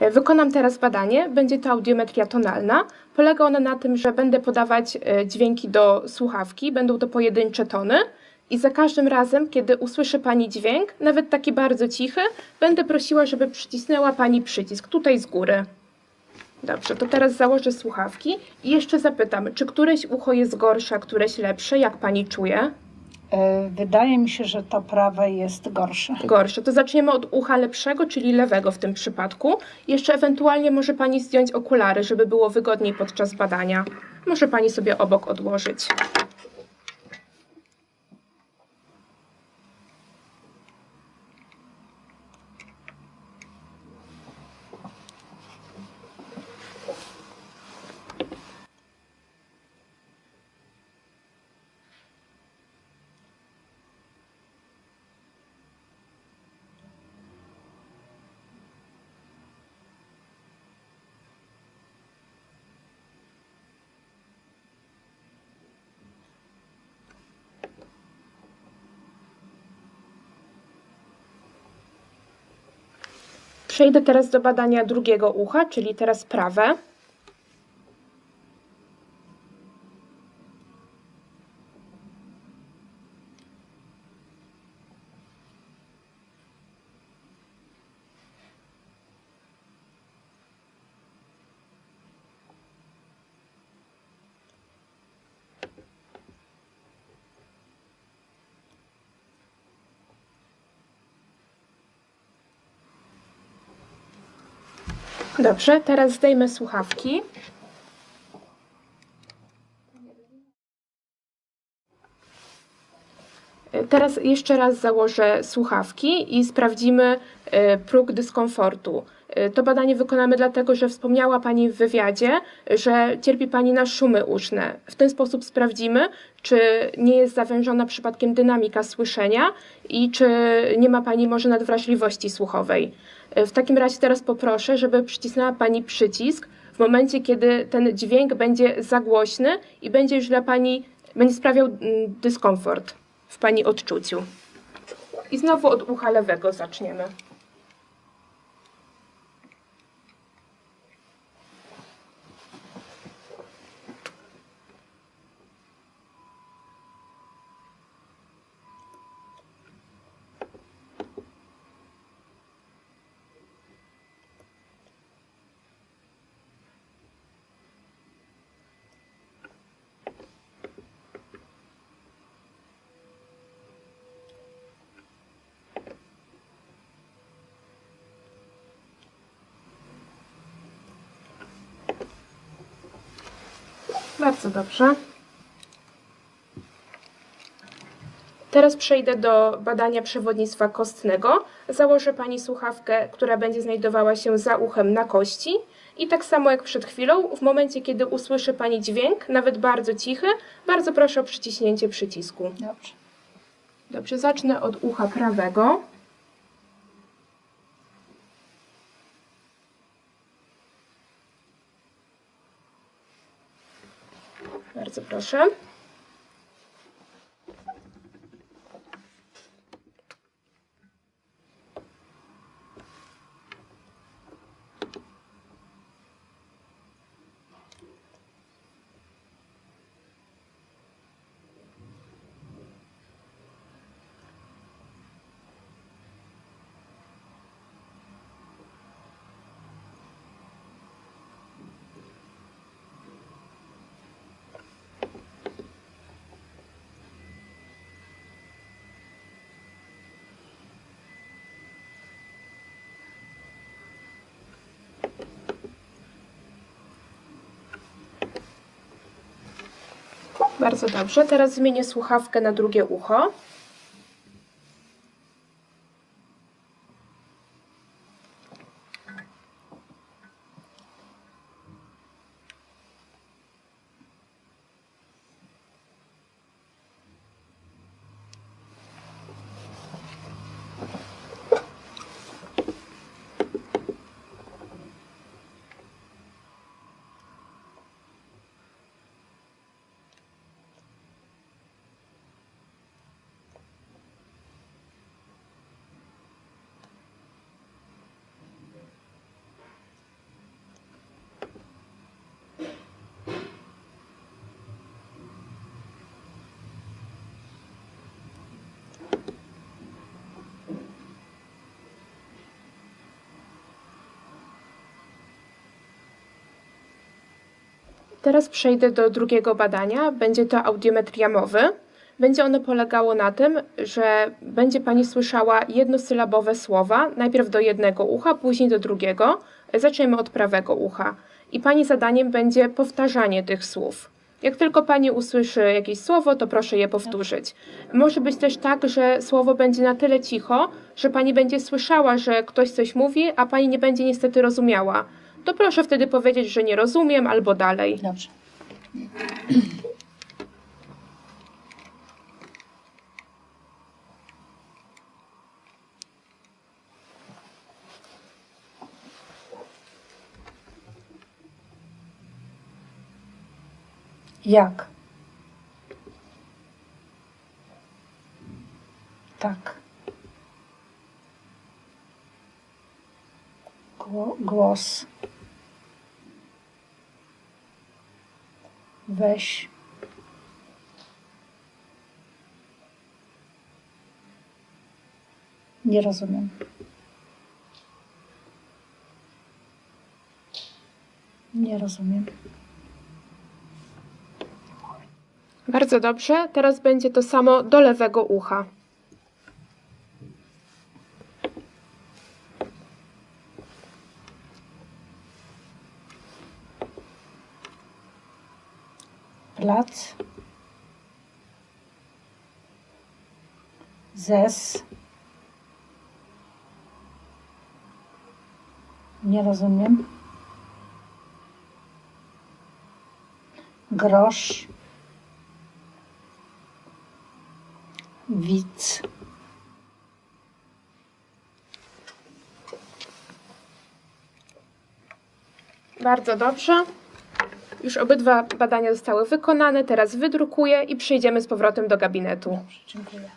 E, Wykonam teraz badanie. Będzie to audiometria tonalna. Polega ona na tym, że będę podawać e, dźwięki do słuchawki. Będą to pojedyncze tony. I za każdym razem, kiedy usłyszy Pani dźwięk, nawet taki bardzo cichy, będę prosiła, żeby przycisnęła Pani przycisk tutaj z góry. Dobrze, to teraz założę słuchawki i jeszcze zapytam, czy któreś ucho jest gorsze, a któreś lepsze? Jak Pani czuje? E, Wydaje mi się, że to prawe jest gorsze. Gorsze. To zaczniemy od ucha lepszego, czyli lewego w tym przypadku. Jeszcze ewentualnie może Pani zdjąć okulary, żeby było wygodniej podczas badania. Może Pani sobie obok odłożyć. Przejdę teraz do badania drugiego ucha, czyli teraz prawe. Dobrze, teraz zdejmę słuchawki. Teraz jeszcze raz założę słuchawki i sprawdzimy e, próg dyskomfortu. E, To badanie wykonamy dlatego, że wspomniała Pani w wywiadzie, że cierpi Pani na szumy uszne. W ten sposób sprawdzimy, czy nie jest zawężona przypadkiem dynamika słyszenia i czy nie ma Pani może nadwrażliwości słuchowej. W takim razie teraz poproszę, żeby przycisnęła Pani przycisk w momencie, kiedy ten dźwięk będzie za głośny i będzie już dla Pani, będzie sprawiał mm, dyskomfort w Pani odczuciu. I znowu od ucha lewego zaczniemy. Bardzo dobrze. Teraz przejdę do badania przewodnictwa kostnego. Założę Pani słuchawkę, która będzie znajdowała się za uchem na kości. I tak samo jak przed chwilą, w momencie kiedy usłyszy Pani dźwięk, nawet bardzo cichy, bardzo proszę o przyciśnięcie przycisku. Dobrze. Dobrze, zacznę od ucha prawego. Bardzo proszę. Bardzo dobrze. Teraz zmienię słuchawkę na drugie ucho. Teraz przejdę do drugiego badania. Będzie to audiometria mowy. Będzie ono polegało na tym, że będzie Pani słyszała jednosylabowe słowa, najpierw do jednego ucha, później do drugiego. Zaczniemy od prawego ucha. I Pani zadaniem będzie powtarzanie tych słów. Jak tylko Pani usłyszy jakieś słowo, to proszę je powtórzyć. Może być też tak, że słowo będzie na tyle cicho, że Pani będzie słyszała, że ktoś coś mówi, a Pani nie będzie niestety rozumiała. To proszę wtedy powiedzieć, że nie rozumiem albo dalej. Dobrze. Jak? Tak. Gło- Głos. Weź. Nie rozumiem. Nie rozumiem. Bardzo dobrze. Teraz będzie to samo do lewego ucha. Plac. Zes. Nie rozumiem. Grosz. Widz. Bardzo dobrze. Już obydwa badania zostały wykonane. Teraz wydrukuję i przyjdziemy z powrotem do gabinetu. Dobrze, dziękuję.